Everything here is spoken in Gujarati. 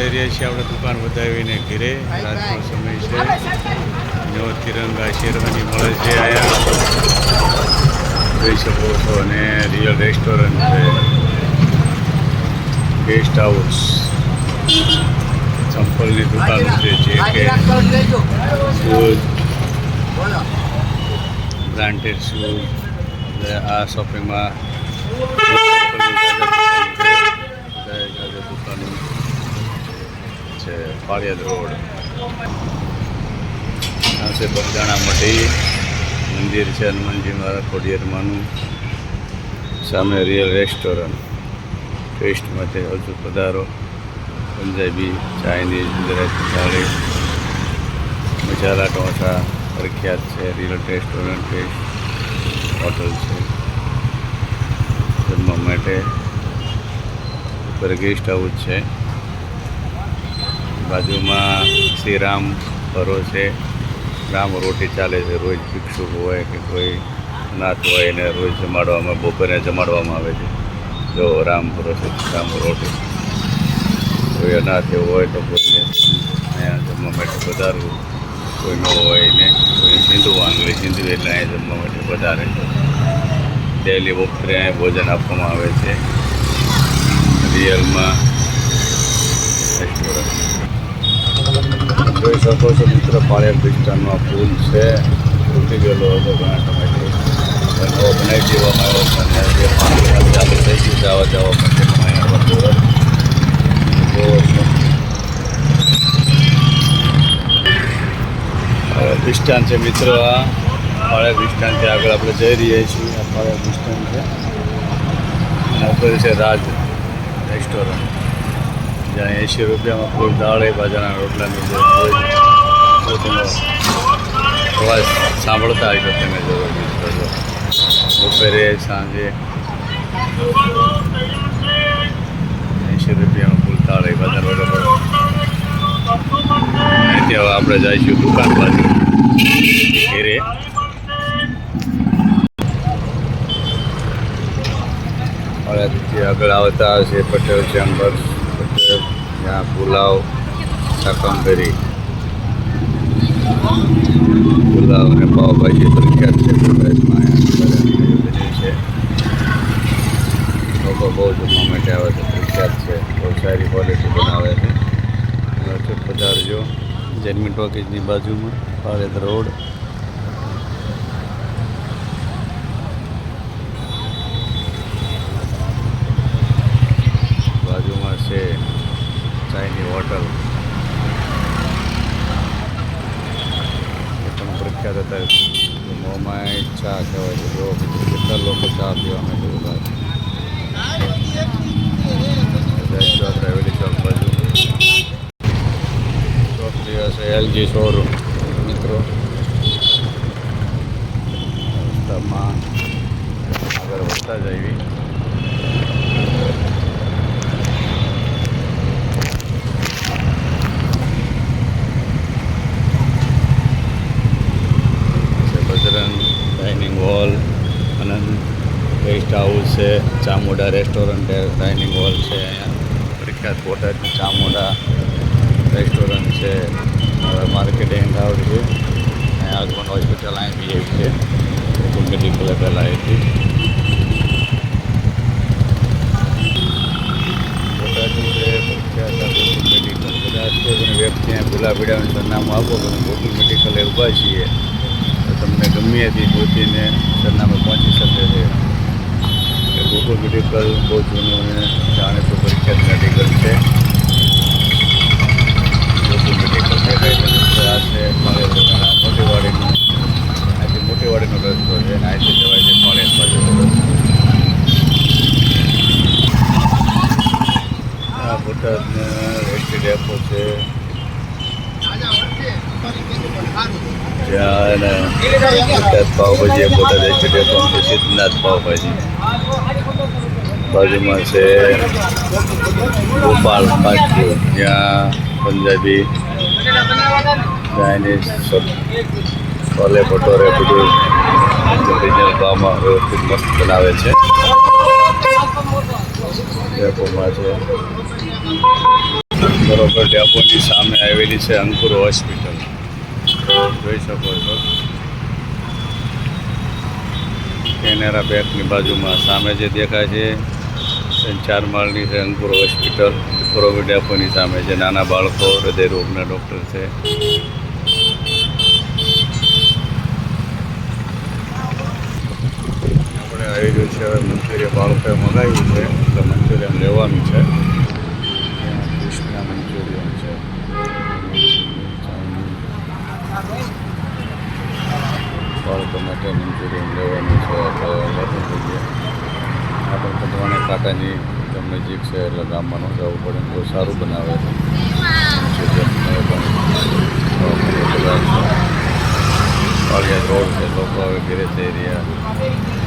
જઈ રહ્યા છીએ આપણે દુકાન વધાવીને ઘેરે. રાતનો સમય છે. જો તિરંગા શેરવાની મળે છે અહીંયા. જોઈ શકો છો અને રિયલ રેસ્ટોરન્ટ છે. ગેસ્ટ હાઉસ ચંપલની દુકાન છે, જે કે શૂઝ બ્રાન્ડેડ શૂઝ આ શોપિંગમાં દુકાનો છે, પાળિયાદ રોડ. આ છે બગદાણા મઢી. મંદિર છે હનુમાનજી મહારાજ ખોડિયારમાંનું સામે રિયલ રેસ્ટોરન્ટ ટેસ્ટ માટે હજુ પધારો. પંજાબી ચાઇનીઝ ગુજરાતી, થાળી. મસાલા ઢોસા પ્રખ્યાત છે રિયલ રેસ્ટોરન્ટ ટેસ્ટ હોટલ છે. જમવા માટે. ઉપર ગેસ્ટ હાઉસ છે. બાજુમાં શ્રી રામ ફરો છે. રામ રોટી ચાલે છે, રોજ ભિક્ષુક હોય કે કોઈ નાથ હોય એને રોજ જમાડવામાં, બપોરે જમાડવામાં આવે છે. જો રામ છે, રામ રોટી. કોઈ અનાથ એવો હોય તો કોઈને અહીંયા જમવા માટે વધારવું કોઈ ન હોય એને, કોઈ હિન્દુ વાંગલી હિન્દુ એટલે અહીંયા જમવા માટે વધારે ડેલી બપોરે અહીંયા ભોજન આપવામાં આવે છે. રિયલમાં રેસ્ટોરન્ટ જોઈ શકો છો મિત્ર પાળિયા વિસ્તારનો આ પુલ છે. તૂટી ગયેલો હતો ઘણા સમયથી. નવો બનાવી દેવામાં આવ્યો છે અને જે પાણી ચાલુ થઈ ગયું છે આવવા જવા માટે અહીંયા જોવો છો છે મિત્રો, આ પાળિયા વિસ્તાનથી આગળ આપણે જઈ રહ્યા છીએ. આ પાળિયા વિસ્તાન છે. અને છે રાજ રેસ્ટોરન્ટ જ્યાં એંશી રૂપિયામાં ફૂલ દાળ એ બાજરાના રોટલાની જરૂર તેનો અવાજ સાંભળતા હશો તમે જરૂર બપોરે, સાંજે એંશી રૂપિયામાં ફૂલ, દાળ એ બાજાર રોટલા અહીંથી હવે આપણે જઈશું દુકાન બાજુ. ઘેરે. આગળ આવતા હશે પટેલ ચેમ્બર્સ. ત્યાં પુલાવ, શાકંભરી. પુલાવ અને પાવભાજી પ્રખ્યાત છે પ્રદેશમાં લોકો બહુ જમવા માટે આવે છે પ્રખ્યાત છે, બહુ સારી ક્વોલિટી બનાવે છે. પધારજો જન્મી ટોકીજની બાજુમાં પાળેદ રોડ બાજુમાં છે ચાઇની હોટલ એ પણ પ્રખ્યાત હતા મોમાં ચા કહેવાય છે. જો કેટલા લોકો ચા પીવા માટે ઊભા છે. હવેલી ચોક બાજુ. એલજી શોરૂમ, મિત્રો. રસ્તામાં આગળ વધતા જ છે Bajrang dining hall Anand guest house છે ચામુંડા રેસ્ટોરન્ટ ડાઇનિંગ હોલ છે અહીંયા પ્રખ્યાત બોટાદનું ચામુંડા રેસ્ટોરન્ટ છે હવે માર્કેટિંગ હાઉસ છે અહીંયા આગમન હોસ્પિટલ અહીં બી એક છે ગોકુલ મેડિકલ પહેલાં હતી બોટાદનું છે પ્રખ્યાત આ ગોકુલ મેડિકલ કદાચ કોઈ પણ વ્યક્તિ અહીંયા ભૂલા પીડાનું સરનામું આપો કે અમે ગોકુલ મેડિકલ એ ઊભા છીએ તો તમને ગમે તે ગોતીને સરનામે પહોંચી શકે છે કે ગોકુલ મેડિકલ બહુ જૂનું અને જાણીતું પ્રખ્યાત મેડિકલ છે. ગોકુલ મેડિકલ દેખાય છે. છે અહીંથી મોટીવાડીનો રસ્તો છે અને અહીંથી જવાય છે પાળિયાદ બાજુનો રસ્તો બોટાદને એસટી ડેપો છે. ત્યાં બોટાદ પાવભાજી, બોટાદ એસટી ડેપો, સિદ્ધનાથ પાવભાજી. બાજુમાં છે ગોપાલ ફાસ્ટ ત્યાં પંજાબી ચાઇનીઝ છોલે ભટોરે બધું ઓરિજિનલ ભાવમાં વ્યવસ્થિત મસ્ત બનાવે છે. ડેપોમાં છે. બરોબર, ડેપોની સામે આવેલી છે અંકુર હોસ્પિટલ. જોઈ શકો છો. કેનેરા બેંકની બાજુમાં સામે જે દેખાય છે ચાર માળની છે, અંકુર હોસ્પિટલ, કોવિડ ડેપોની સામે છે, નાના બાળકો હૃદયરોગના ડૉક્ટર છે. આપણે આવી રહ્યું છે, હવે મંચુરિયન બાળકોએ મગાવ્યું છે એટલે મંચુરિયન લેવાનું છે ત્યાં કૃષ્ણા મંચુરિયન છે બાળકો માટે મંચુરિયન લેવાનું છે એટલે લેતું જઈએ આપણે પટવાણે એકદમ નજીક છે એટલે ગામમાં જવું પડે, બહુ સારું બનાવે છે. મંચુરિયન રોડ છે, લોકો હવે ઘેરે જઈ રહ્યા.